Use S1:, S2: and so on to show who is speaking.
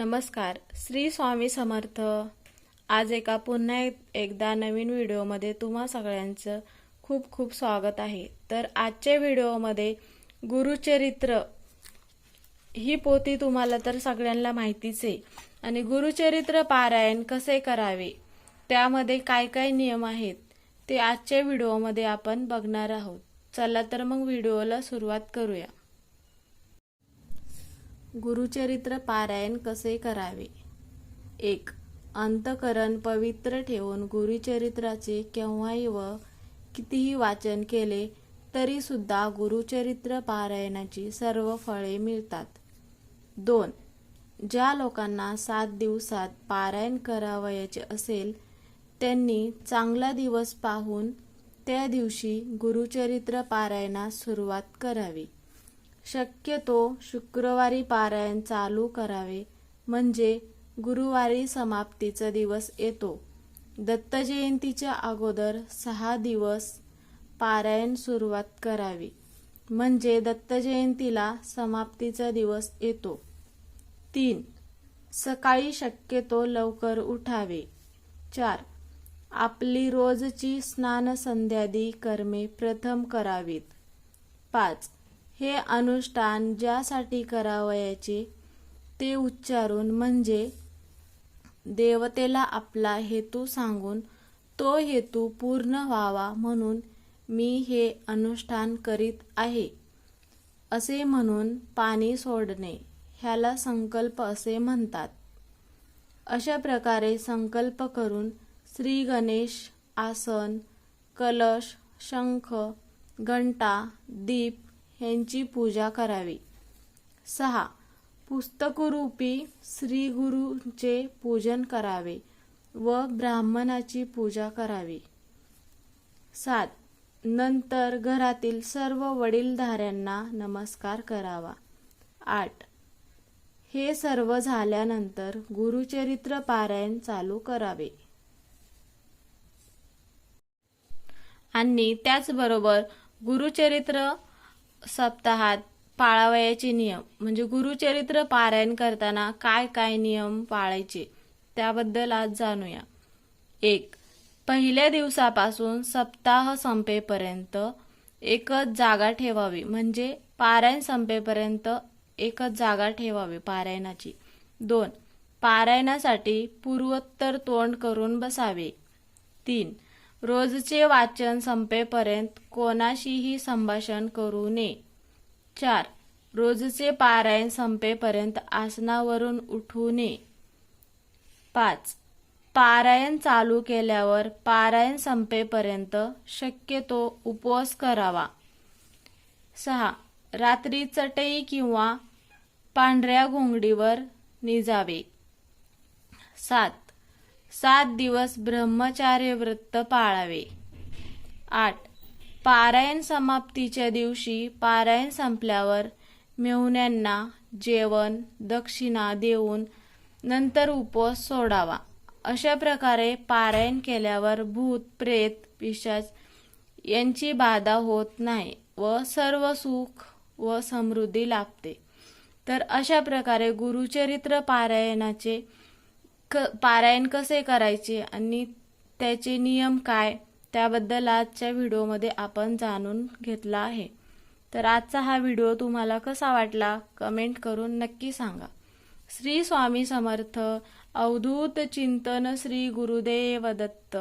S1: नमस्कार श्री स्वामी समर्थ. आज एका पुन्हा एकदा नवीन व्हिडिओमध्ये तुम्हा सगळ्यांचं खूप खूप स्वागत आहे. तर आजच्या व्हिडिओमध्ये गुरुचरित्र ही पोती तुम्हाला तर सगळ्यांना माहितीच आहे. आणि गुरुचरित्र पारायण कसे करावे त्यामध्ये काय काय नियम आहेत ते आजच्या व्हिडिओमध्ये आपण बघणार आहोत. चला तर मग व्हिडिओला सुरुवात करूया. गुरुचरित्र पारायण कसे करावे? एक अंतकरण पवित्र ठेवून गुरुचरित्राचे केव्हाही व कितीही वाचन केले तरी सुद्धा गुरुचरित्र पारायणाची सर्व फळे मिळतात. दोन ज्या लोकांना सात दिवसात पारायण करावयाचे असेल त्यांनी चांगला दिवस पाहून त्या दिवशी गुरुचरित्र पारायणास सुरुवात करावी. शक्यतो शुक्रवारी पारायण चालू करावे. म्हणजे गुरुवारी समाप्तीचा दिवस येतो. दत्त जयंतीच्या अगोदर सहा दिवस पारायण सुरुवात करावी. म्हणजे दत्त जयंतीला समाप्तीचा दिवस येतो. तीन सकाळी शक्यतो लवकर उठावे. चार आपली रोजची स्नान संध्यादी कर्मे प्रथम करावीत. पाच हे अनुष्ठान ज्यासाठी करावयाचे ते उच्चारून म्हणजे देवतेला आपला हेतू सांगून तो हेतू पूर्ण व्हावा म्हणून मी हे अनुष्ठान करीत आहे. असे म्हणून पाणी सोडणे ह्याला संकल्प असे म्हणतात. अशा प्रकारे संकल्प करून श्री गणेश आसन कलश शंख घंटा दीप ह्यांची पूजा करावी. सहा. पुस्तकरूपी श्री गुरूचे पूजन करावे व ब्राह्मणाची पूजा करावी. सात. नंतर घरातील सर्व वडीलधाऱ्यांना नमस्कार करावा. आठ. हे सर्व झाल्यानंतर गुरुचरित्र पारायण चालू करावे. आणि त्याचबरोबर गुरुचरित्र सप्ताहात पाळावयाचे नियम. म्हणजे गुरुचरित्र पारायण करताना काय काय नियम पाळायचे त्याबद्दल आज जाणूया. एक पहिल्या दिवसापासून सप्ताह संपेपर्यंत एकच जागा ठेवावी. म्हणजे पारायण संपेपर्यंत एकच जागा ठेवावी पारायणाची. दोन पारायणासाठी पूर्वोत्तर तोंड करून बसावे. तीन रोजचे वाचन संपेपर्यंत कोणाशीही संभाषण करू नये. चार रोजचे पारायण संपेपर्यंत आसनावरून उठू नये. पाच पारायण चालू केल्यावर पारायण संपेपर्यंत शक्यतो उपवास करावा. सहा रात्री चटई किंवा पांढऱ्या घोंगडीवर निजावे. सात सात दिवस ब्रह्मचार्य व्रत पाळावे. आठ. पारायण समाप्तीच्या दिवशी पारायण संपल्यावर मेहुण्यांना जेवण दक्षिणा देऊन नंतर उपवास सोडावा. अशा प्रकारे पारायण केल्यावर भूत प्रेत पिशाच यांची बाधा होत नाही व सर्व सुख व समृद्धी लाभते. तर अशा प्रकारे गुरुचरित्र पारायणाचे क पारायण कसे करायचे आणि त्याचे नियम काय त्याबद्दल आजच्या व्हिडिओमध्ये आपण जाणून घेतला आहे. तर आजचा हा व्हिडिओ तुम्हाला कसा वाटला कमेंट करून नक्की सांगा. श्री स्वामी समर्थ अवधूत चिंतन श्री गुरुदेव दत्त.